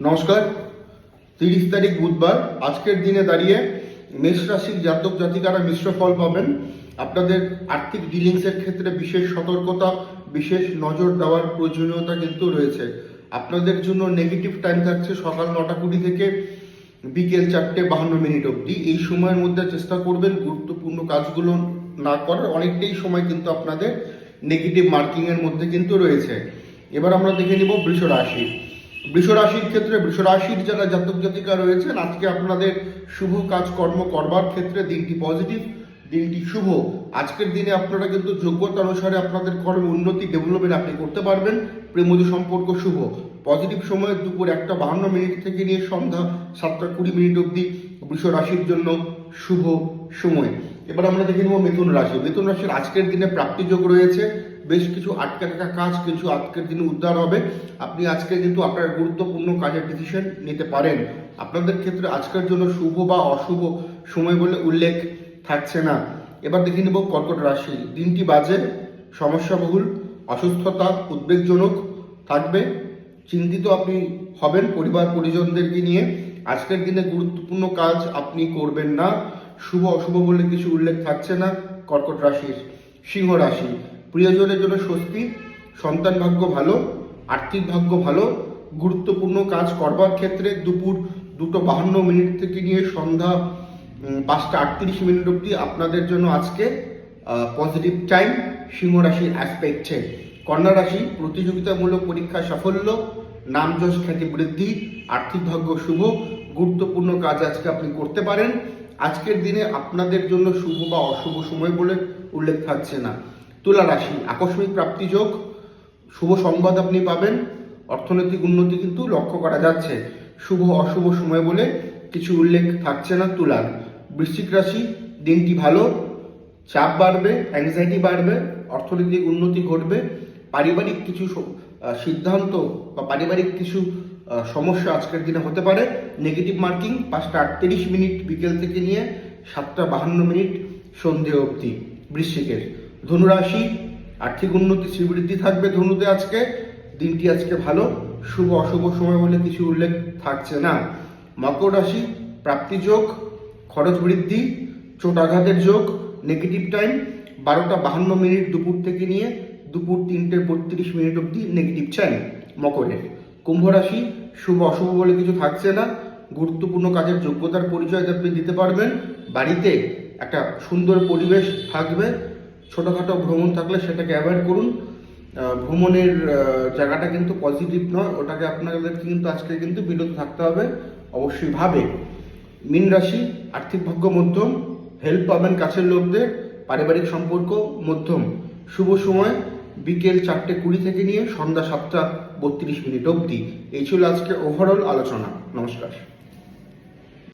নমস্কার। তিরিশ তারিখ বুধবার, আজকের দিনে দাঁড়িয়ে মেষ রাশির জাতক জাতিকারা মিশ্র ফল পাবেন। আপনাদের আর্থিক ডিলিংসের ক্ষেত্রে বিশেষ সতর্কতা, বিশেষ নজর দেওয়ার প্রয়োজনীয়তা কিন্তু রয়েছে। আপনাদের জন্য নেগেটিভ টাইম থাকছে সকাল নটা কুড়ি থেকে বিকেল চারটে বাহান্ন মিনিট অবধি। এই সময়ের মধ্যে চেষ্টা করবেন গুরুত্বপূর্ণ কাজগুলো না করার। অনেকটাই সময় কিন্তু আপনাদের নেগেটিভ মার্কিংয়ের মধ্যে কিন্তু রয়েছে। এবার আমরা দেখে নিব বৃষ রাশি। বৃষ রাশির ক্ষেত্রে বৃষ রাশির যারা জাতক জাতিকা রয়েছেন, আজকে আপনাদের শুভ কাজকর্ম করবার ক্ষেত্রে দিনটি পজিটিভ দিনটি শুভ। আজকের দিনে আপনারা কিন্তু যোগ্যতা অনুসারে আপনাদের কর্ম উন্নতি ডেভেলপমেন্ট আপনি করতে পারবেন। প্রেমজ সম্পর্ক শুভ। পজিটিভ সময় দুপুর একটা বাহান্ন মিনিট থেকে নিয়ে সন্ধ্যা সাতটা কুড়ি মিনিট অবধি বৃষ রাশির জন্য শুভ সময়। এবার আমরা দেখে নেব মিথুন রাশি। মিথুন রাশির আজকের দিনে প্রাপ্তিযোগ রয়েছে। বেশ কিছু আটকে থাকা কাজ, কিছু আজকের দিনে উদ্ধার হবে। আপনি আজকে কিন্তু আপনার গুরুত্বপূর্ণ কাজের ডিসিশন নিতে পারেন। আপনাদের ক্ষেত্রে আজকের জন্য শুভ বা অশুভ সময় বলে উল্লেখ থাকছে না। এবার দেখে নেব কর্কট রাশি। দিনটি বাজে, সমস্যাবহুল, অসুস্থতা, উদ্বেগজনক থাকবে। চিন্তিত আপনি হবেন পরিবার, পরিজনদেরকে নিয়ে। আজকের দিনে গুরুত্বপূর্ণ কাজ আপনি করবেন না। শুভ, অশুভ বলে কিছু উল্লেখ থাকছে না কর্কট রাশির। সিংহ রাশি। প্রিয়জনের জন্য স্বস্তি, সন্তান ভাগ্য ভালো, আর্থিক ভাগ্য ভালো, গুরুত্বপূর্ণ কাজ করবার ক্ষেত্রে দুপুর দুটো বাহান্ন মিনিট থেকে নিয়ে সন্ধ্যা পাঁচটা আটত্রিশ মিনিট অবধি আপনাদের জন্য আজকে পজিটিভ টাইম সিংহ রাশির অ্যাসপেক্টে কন্যা রাশি প্রতিযোগিতামূলক পরীক্ষা সাফল্য, নাম যশ খ্যাতি বৃদ্ধি, আর্থিক ভাগ্য শুভ, গুরুত্বপূর্ণ কাজ আজকে আপনি করতে পারেন। আজকের দিনে আপনাদের জন্য শুভ বা অশুভ সময় বলে উল্লেখ থাকছে না। তুলা রাশি, আকস্মিক প্রাপ্তি যোগ, শুভ সংবাদ আপনি পাবেন। অর্থনৈতিক উন্নতি কিন্তু লক্ষ্য করা যাচ্ছে। শুভ অশুভ সময় বলে কিছু উল্লেখ থাকছে না তুলার। বৃশ্চিক রাশি, দিনটি ভালো, চাপ বাড়বে অ্যাংজাইটি বাড়বে, অর্থনৈতিক উন্নতি ঘটবে, পারিবারিক কিছু সিদ্ধান্ত বা পারিবারিক কিছু সমস্যা আজকের দিনে হতে পারে। নেগেটিভ মার্কিং পাঁচটা আটত্রিশ মিনিট বিকেল থেকে নিয়ে সাতটা বাহান্ন মিনিট সন্ধে অবধি বৃশ্চিকের। ধনুরাশি, আর্থিক উন্নতি, শ্রীবৃদ্ধি থাকবে ধনুতে আজকে। দিনটি আজকে ভালো। শুভ, অশুভ সময় বলে কিছু উল্লেখ থাকছে না। মকর রাশি, প্রাপ্তি যোগ, খরচ বৃদ্ধি, চোট আঘাতের যোগ নেগেটিভ টাইম বারোটা বাহান্ন মিনিট দুপুর থেকে নিয়ে দুপুর তিনটে বত্রিশ মিনিট অবধি নেগেটিভ টাইম মকরের। কুম্ভ রাশি, শুভ, অশুভ বলে কিছু থাকছে না। গুরুত্বপূর্ণ কাজের যোগ্যতার পরিচয় আপনি দিতে পারবেন। বাড়িতে একটা সুন্দর পরিবেশ থাকবে। ছোটোখাটো ভ্রমণ থাকলে সেটাকে অ্যাভয়েড করুন। ভ্রমণের জায়গাটা কিন্তু পজিটিভ নয়, ওটাকে আপনাদের কিন্তু আজকে কিন্তু বিরত থাকতে হবে। অবশ্যই ভাবে। মীন রাশি, আর্থিক ভাগ্য মধ্যম হেল্প পাবেন কাছের লোকদের, পারিবারিক সম্পর্ক মধ্যম। শুভ সময়, বিকেল চারটে কুড়ি থেকে নিয়ে সন্ধ্যা সাতটা বত্রিশ মিনিট অবধি। এই ছিল আজকে ওভারঅল আলোচনা। নমস্কার।